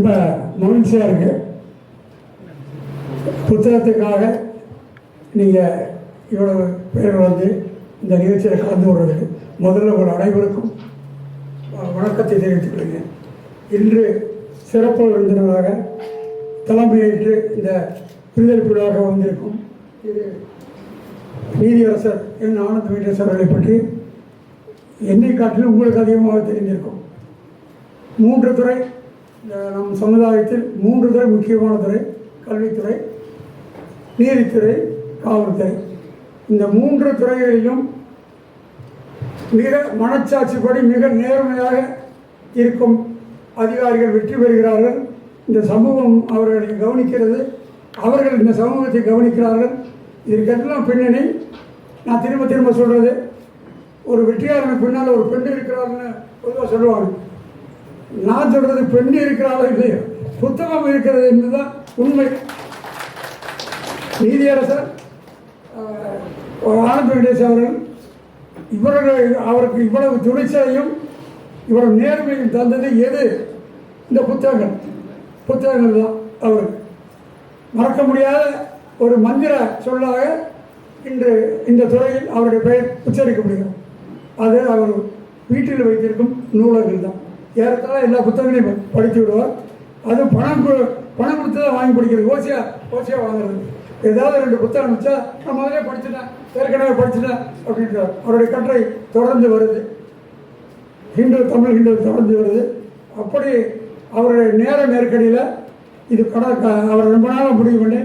ரொம்ப மகிழ்ச்சியாக இருக்கு. புத்தகத்துக்காக நீங்கள் இவ்வளவு பேர் வந்து இந்த நிகழ்ச்சியில் கலந்து கொள்வதற்கு முதல்ல உங்கள் அனைவருக்கும் வணக்கத்தை தெரிவித்துக் கொள்கிறேன். இன்று சிறப்பு விருந்தினராக தலைமையேற்று இந்த விருதல் விழாவாக வந்திருக்கும் இது நீதியரசர் என் ஆனந்த் வீட்டரசர் அவர்களை பற்றி என்னை காட்டிலும் உங்களுக்கு அதிகமாக தெரிந்திருக்கும். மூன்று துறை நம் சமுதாயத்தில் மூன்று துறை முக்கியமான துறை கல்வித்துறை நீதித்துறை காவல்துறை. இந்த மூன்று துறைகளிலும் மிக மனச்சாட்சிப்படி மிக நேர்மையாக இருக்கும் அதிகாரிகள் வெற்றி பெறுகிறார்கள். இந்த சமூகம் அவர்களை கவனிக்கிறது. அவர்கள் இந்த சமூகத்தை கவனிக்கிறார்கள். இதற்கெல்லாம் பின்னணி நான் திரும்ப திரும்ப சொல்கிறது ஒரு வெற்றியாளனுக்கு பின்னால் ஒரு பெண் இருக்கிறாருன்னு பொதுவாக சொல்லுவாங்க. நான் சொல்றது பெண் இருக்கிறாளோ இல்லையோ? புத்தகம் இருக்கிறது என்றுதான் உண்மை. நீதியரசர் ஒரு ஆனந்த் வெங்கடேஷ் அவர்கள் இவர்கள் அவருக்கு இவ்வளவு துணிச்சலையும் இவ்வளவு நேர்மையும் தந்தது எது? இந்த புத்தகங்கள். புத்தகங்கள் தான் அவருக்கு மறக்க முடியாத ஒரு மந்திர சொல்லாக இன்று இந்த துறையில் அவருடைய பெயர் உச்சரிக்க முடியும் அது அவர் வீட்டில் வைத்திருக்கும் நூலகங்கள் தான். ஏறத்தாழ எல்லா புத்தகங்களையும் படித்து விடுவார். அது பணம் கொ- பணம் கொடுத்து தான் வாங்கி படிக்கிறது. ஓசியா ஓசியா வாங்குறது. ஏதாவது ரெண்டு புத்தகம் வச்சா நான் முதலே படிச்சுட்டேன். ஏற்கனவே படிச்சுட்டேன் அப்படின்றார். அவருடைய கட்டுரை தொடர்ந்து வருது. ஹிந்து தமிழ் ஹிந்து தொடர்ந்து வருது. அப்படி அவருடைய நேர நெருக்கடியில் இது கட க- அவர் ரொம்ப நாளாக முடிவு பண்ணி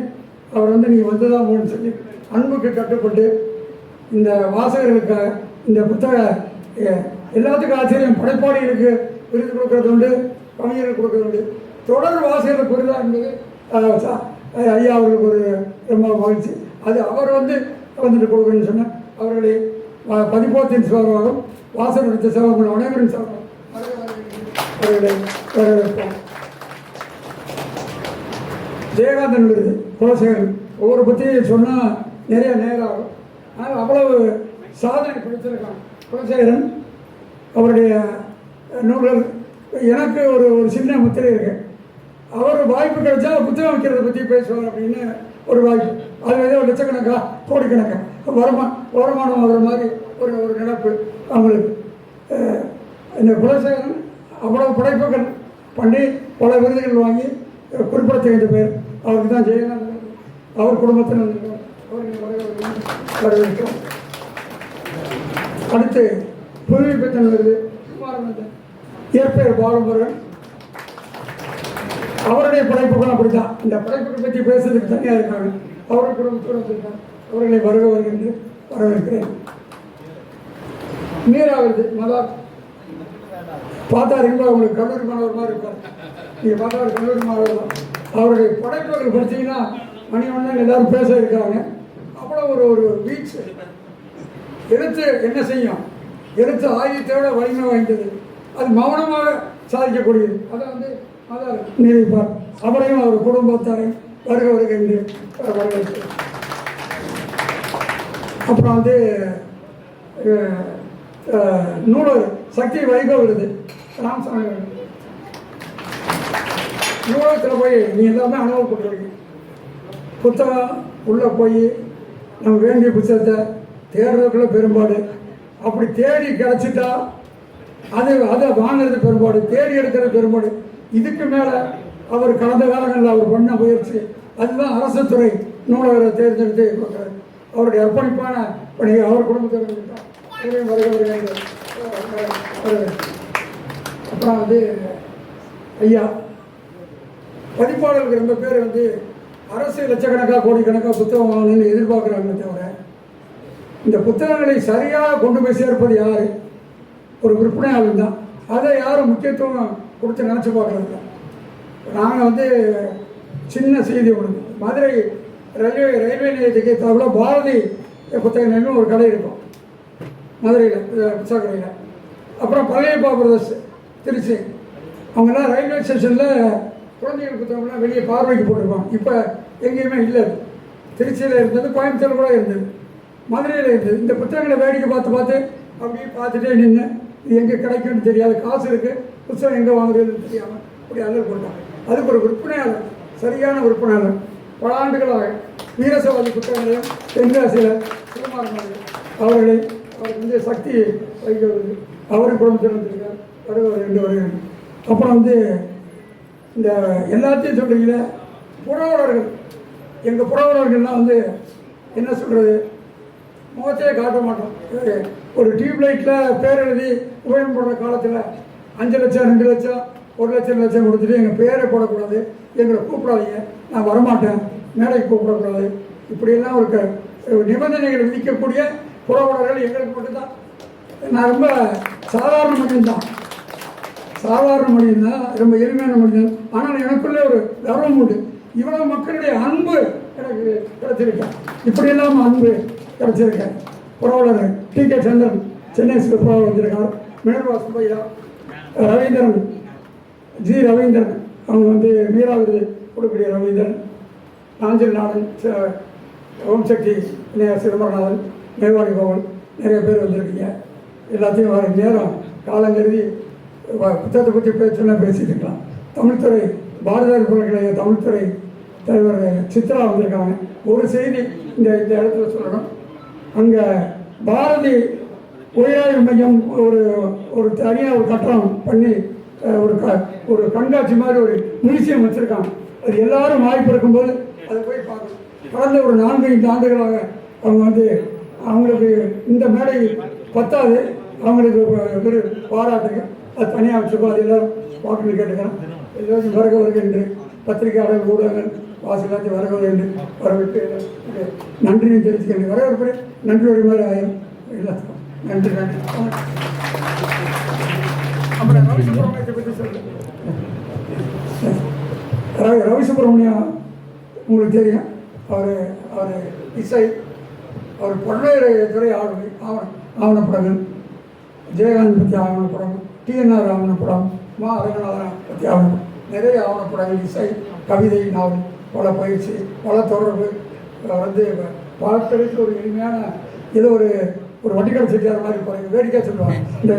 அவர் வந்து நீங்கள் வந்து தான் போகணும்னு சொல்லி அன்புக்கு கட்டுப்பட்டு இந்த வாசகர்களுக்காக இந்த புத்தக எல்லாத்துக்கும் ஆச்சரியம். படைப்பாளிகளுக்கு விருது கொடுக்கறது உண்டு கவிஞர்கள் கொடுக்கறது உண்டு தொடர் வாசகர் புரிதா என்பது ஐயா அவர்களுக்கு ஒரு ரொம்ப மகிழ்ச்சி. அது அவர் வந்து வந்துட்டு கொடுக்கணும்னு சொன்ன அவர்களை பதிப்போத்தின் பதிப்பகத்தின் வாசல் எடுத்த சேவர்கள் அனைவரும் சார்பாகவும் அவர்களை வரவேற்போம் ஜெயகாந்தன் விருது குலசேகரன் ஒவ்வொரு பற்றியும் சொன்னால் நிறைய நேரம் ஆகும் ஆனால் அவ்வளவு சாதனை பிடிச்சிருக்கான் குலசேகரன் அவருடைய நூல்கள். எனக்கு ஒரு ஒரு சின்ன முத்திரை இருக்கு. அவர் வாய்ப்பு கிடைச்சா புத்தகம் வைக்கிறத பற்றி பேசுவார் அப்படின்னு ஒரு வாய்ப்பு. அது ஏதோ லட்சக்கணக்கா கோடிக்கணக்கா. வருமா வருமானம் வர்ற மாதிரி ஒரு ஒரு நினப்பு அவங்களுக்கு. இந்த குலசேகரன் அவ்வளவு படைப்புகள் பண்ணி பல விருதுகள் வாங்கி அஹ், குறிப்பிடத்தகுந்த பேர். அவருக்கு தான் ஜெயலலிதா அவர் குடும்பத்தில் வரவேற்கிறோம். அடுத்து புதுமை பெற்ற விருது குமாரநந்தன் இயற்பெயர் பாலமுருகன். அவருடைய படைப்புகள் அப்படித்தான். இந்த படைப்புகள் பற்றி பேசுறதுக்கு தனியாக இருக்காங்க அவருடைய குடும்பத்தோடு வந்திருக்காங்க அவர்களை வருக வருகின்ற வரவேற்கிறேன். மீரா விருது மதா பார்த்தா ரொம்ப உங்களுக்கு கல்லூரி மாணவர் மாதிரி இருப்பார். நீங்கள் பார்த்தா ஒரு கல்லூரி மாணவர் தான். அவருடைய படைப்புகள் படிச்சீங்கன்னா ஒன்று எல்லாரும் பேச இருக்காங்க அவ்வளோ ஒரு ஒரு வீச்சு. எழுத்து என்ன செய்யும்? எழுத்து ஆயுதத்தோட வலிமை வாய்ந்தது. அது மௌனமாக சாதிக்கக்கூடியது. அதை வந்து அதான் நினைப்பார் அவரையும் அவர் குடும்பத்தாரையும் வருக வருக என்று வரவேற்கிறேன் அப்புறம் வந்து நூலர் சக்தி வைகோ விருது ராமசாமி நூலகத்தில் போய் நீ எல்லாமே அனுபவப்பட்டிருக்கீங்க புத்தகம் உள்ளே போய் நம்ம வேண்டிய புத்தகத்தை தேடுறதுக்குள்ள பெரும்பாடு. அப்படி தேடி கிடச்சிட்டா அதை அதை வாங்கிறது பெரும்பாடு தேடி எடுக்கிறது பெரும்பாடு. இதுக்கு மேலே அவர் கடந்த காலங்களில் அவர் பண்ண முயற்சி அதுதான் அரசு துறை நூலகரை தேர்ந்தெடுத்து கொடுக்குறாரு அவருடைய அர்ப்பணிப்பான பணியை அவர் குடும்பத்தில் அப்புறம் வந்து ஐயா பதிப்பாளர்களுக்கு ரொம்ப பேர் வந்து அரசு லட்சக்கணக்காக கோடிக்கணக்காக புத்தகம் வாங்கணும்னு எதிர்பார்க்குறாங்களே தவிர இந்த புத்தகங்களை சரியாக கொண்டு போய் சேர்ப்பது யார்? ஒரு விற்பனையாளர் தான் அதை யாரும் முக்கியத்துவம் கொடுத்து நினச்சி பார்க்குறது நாங்கள் வந்து சின்ன செய்தி ஒன்று மதுரை ரயில்வே ரயில்வே நிலையத்துக்கு தவிர பாரதி புத்தக நிலையம் ஒரு கடை இருக்கும். மதுரையில் புத்தக கடையில். அப்புறம் பழையப்பா பிரதர்ஸ் திருச்சி. அவங்கெல்லாம் ரயில்வே ஸ்டேஷனில் குழந்தைகள் புத்தகம்லாம் வெளியே பார்வைக்கு போட்டிருப்பாங்க. இப்போ எங்கேயுமே இல்லை திருச்சியில் இருந்தது கோயம்புத்தூர் கூட இருந்தது. மதுரையில் இருந்தது. இந்த புத்தகங்களை வேடிக்கை பார்த்து பார்த்து அப்படியே பார்த்துட்டே நின்று இது எங்கே கிடைக்கும்னு தெரியாது. காசு இருக்குது புத்தகம் எங்கே வாங்குறதுன்னு தெரியாமல் அப்படி அல்லல் கொடுத்தாங்க அதுக்கு ஒரு விற்பனையாளர் சரியான விற்பனையாளர் பல ஆண்டுகளாக வீரசவாதி புத்தகங்களையும் தென்காசியில் சிவமாரன் அவர்களை அவருக்கு வந்து சக்தி வைக்கிறது அவரும் குடும்பத்தில் வந்திருக்கார் வருவார் ரெண்டு வருகிறார் அப்புறம் வந்து இந்த எல்லாத்தையும் சொல்கிறீங்கள புறவலர்கள். எங்கள் புறவலர்கள்லாம் வந்து என்ன சொல்கிறது முகத்தையே காட்ட மாட்டோம். இது ஒரு டியூப் லைட்டில் பேர் எழுதி உபயோகம் போடுற காலத்தில் அஞ்சு லட்சம் ரெண்டு லட்சம் ஒரு லட்சம் ரெண்டு லட்சம் கொடுத்துட்டு எங்கள் பேரை போடக்கூடாது எங்களை கூப்பிடாதீங்க. நான் வரமாட்டேன். மேடைக்கு கூப்பிடக்கூடாது. இப்படியெல்லாம் ஒரு க- நிபந்தனைகள் விதிக்கக்கூடிய புறவலர்கள் எங்களுக்கு மட்டும்தான். நான் ரொம்ப சாதாரண மனிதன் தான் சாதாரண மனிதன் தான் ரொம்ப எளிமையான மனிதன். ஆனால் எனக்குள்ளே ஒரு கர்வம் உண்டு. இவ்வளவு மக்களுடைய அன்பு எனக்கு கிடைச்சிருக்கேன். இப்படி இல்லாமல் அன்பு கிடைச்சிருக்கேன். புறவலர் டி. கே. சந்திரன் சென்னை புறவலர் வந்திருக்கார். மினர்வா சுப்பையா ரவீந்திரன். ஜி. ரவீந்திரன். அவங்க வந்து மீரா விருது கொடுக்கக்கூடிய ரவீந்திரன். நாஞ்சல் ஓம்சக்தி ச- ஓம் சக்தி சிதம்பரநாதன் மேவாடி பவன் நிறைய பேர் வந்திருக்கீங்க. எல்லாத்தையும் வர நேரம் காலம் கருதி புத்தகத்தை பற்றி பேச்சுன்னா பேசிக்கலாம் தமிழ்துறை பாரதியார் பல்கலைக்கழக தமிழ்துறை தலைவர் சித்ரா வந்திருக்காங்க. ஒரு செய்தி இந்த இந்த இடத்துல சொல்லணும். அங்கே பாரதி உயராய்வு மையம் ஒரு ஒரு தனியாக ஒரு கட்டணம் பண்ணி ஒரு க ஒரு கண்காட்சி மாதிரி ஒரு மியூசியம் வச்சுருக்காங்க. அது எல்லாரும் வாய்ப்பு இருக்கும்போது அதை போய் பார்க்கணும். கடந்த ஒரு நான்கு ஐந்து ஆண்டுகளாக அவங்க வந்து அவங்களுக்கு இந்த மேடை பத்தாது. அவங்களுக்கு ஒரு பாராட்டுங்க அது தனியாக வச்சுருக்கோம். அது எல்லோரும் பார்க்கணும்னு கேட்டுக்கிறேன் எல்லோரும் வரக வருக என்று பத்திரிகையாளர் ஊடகங்கள் வாசலாத்தி வரக வருக என்று வரவேற்று நன்றியும் தெரிவிச்சுக்கிறேன் வரவேற்பு நன்றி ஒரு மாதிரி ஆயிரம். எல்லாத்துக்கும். நன்றி நன்றி. அப்புறம் ரவி சுப்பிரமணியத்தை பற்றி சொல்லுங்கள் ரவி சுப்பிரமணியம் உங்களுக்கு தெரியும். அவர் அவர் இசை அவர் பல்வேறு துறை ஆவண ஆவண ஆவணப்படங்கள். ஜெயகாந்த் பற்றி ஆவணப்படம் டிஎன்ஆர் ஆவணப்படம் மா அரங்கநாதன் பற்றி ஆவணம் நிறைய ஆவணப்படங்கள் இசை கவிதை நாவல் பல பயிற்சி பல தொடர்பு. அஹ் வந்து பார்க்கறதுக்கு ஒரு எளிமையான இது ஒரு ஒரு வண்டிக்கடை செட்டியார் மாதிரி இருப்பாங்க வேடிக்கை சொல்லுவாங்க இந்த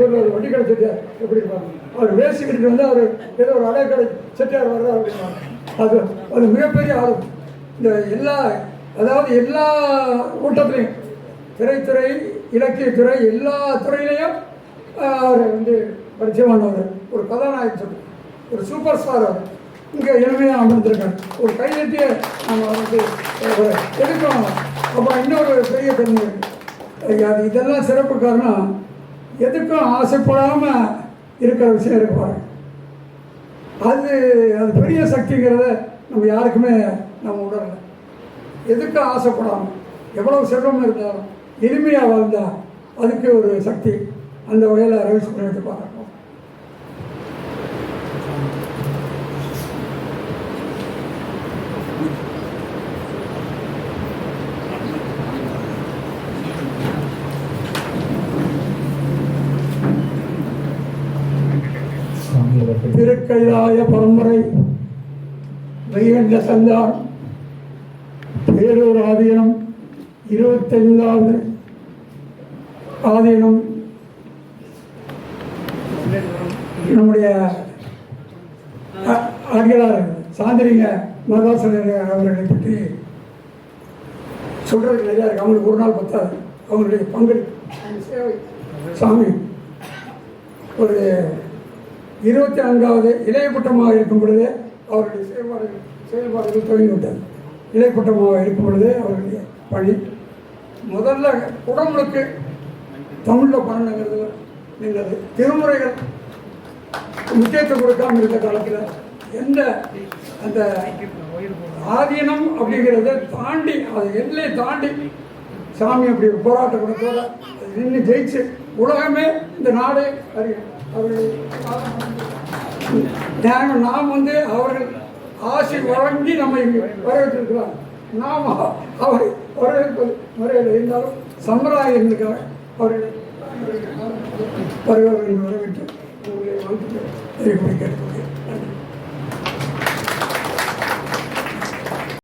ஊரில் ஒரு வண்டிக்கடை செட்டியார் எப்படி இருப்பாங்க அவர் வேஷ்டி வந்து அவர் ஏதோ ஒரு அடைக்கடை செட்டியார் வர்றாரு அப்படின்பாங்க அது அது மிகப்பெரிய ஆளும் இந்த எல்லா அதாவது எல்லா கூட்டத்திலையும் திரைத்துறை இலக்கியத்துறை எல்லா துறையிலையும் அவர் வந்து பரிச்சயமானவர். ஒரு கதாநாயகன் சொல்லி. ஒரு சூப்பர் ஸ்டார் அவர். இங்கே எளிமையாக அமர்ந்திருக்காங்க ஒரு கையெட்டிய நம்ம வந்து எடுக்கணும். அப்புறம் இன்னொரு பெரிய பெருமை அது இதெல்லாம் சிறப்பு காரணம். எதுக்கும் ஆசைப்படாமல் இருக்கிற விஷயம் இருக்கு பாருங்கள் அது அது பெரிய சக்திங்கிறத நம்ம யாருக்குமே நம்ம உணரல. எதுக்கும் ஆசைப்படாமல் எவ்வளோ செல்வம் இருந்தாலும் எளிமையாக வாழ்ந்தால் அதுக்கு ஒரு சக்தி. அந்த வகையில் ரவி சுப்ரமணியத்தை திருக்கைலாய பரம்பரை. வைகண்ட சந்தார் பேரூர் ஆதீனம் இருபத்தைந்தாவது ஆதீனம். நம்முடைய அடிகளார் சாந்திரிங்க மகாசனர் அவர்களை பற்றி சொல்றதுக்கு நிறையா இருக்கு. அவங்களுக்கு ஒரு நாள் பத்தாது. அவங்களுடைய சேவை. சாமி ஒரு இருபத்தி நான்காவது இளையப்பட்டமாக இருக்கும் பொழுது அவருடைய செயல்பாடுகள் செயல்பாடுகள் துவங்கிவிட்டது. இளைக்கூட்டமாக இருக்கும் பொழுது அவருடைய பணி. முதல்ல குடமுழுக்கு தமிழில் பண்ணணுங்கிறது நின்றது திருமுறைகள் முக்கியத்துவம் கொடுக்காம இருந்த காலத்தில் எந்த அந்த ஆதீனம் அப்படிங்கிறத தாண்டி அது எல்லை தாண்டி சாமி அப்படி ஒரு போராட்ட நின்று ஜெயிச்சு உலகமே இந்த நாடே அறியும் அவர்கள் நாங்கள் நாம் வந்து அவர்கள் ஆசை வழங்கி நம்மை வரவேற்றிருக்கிறார். நாம் அவரை வரவேற்பது முறையில் இருந்தாலும் சம்பிரதாயங்களுக்காக அவர்களை வருவார்கள் வரவேற்று உங்களை வாழ்த்து தெரிவிக்க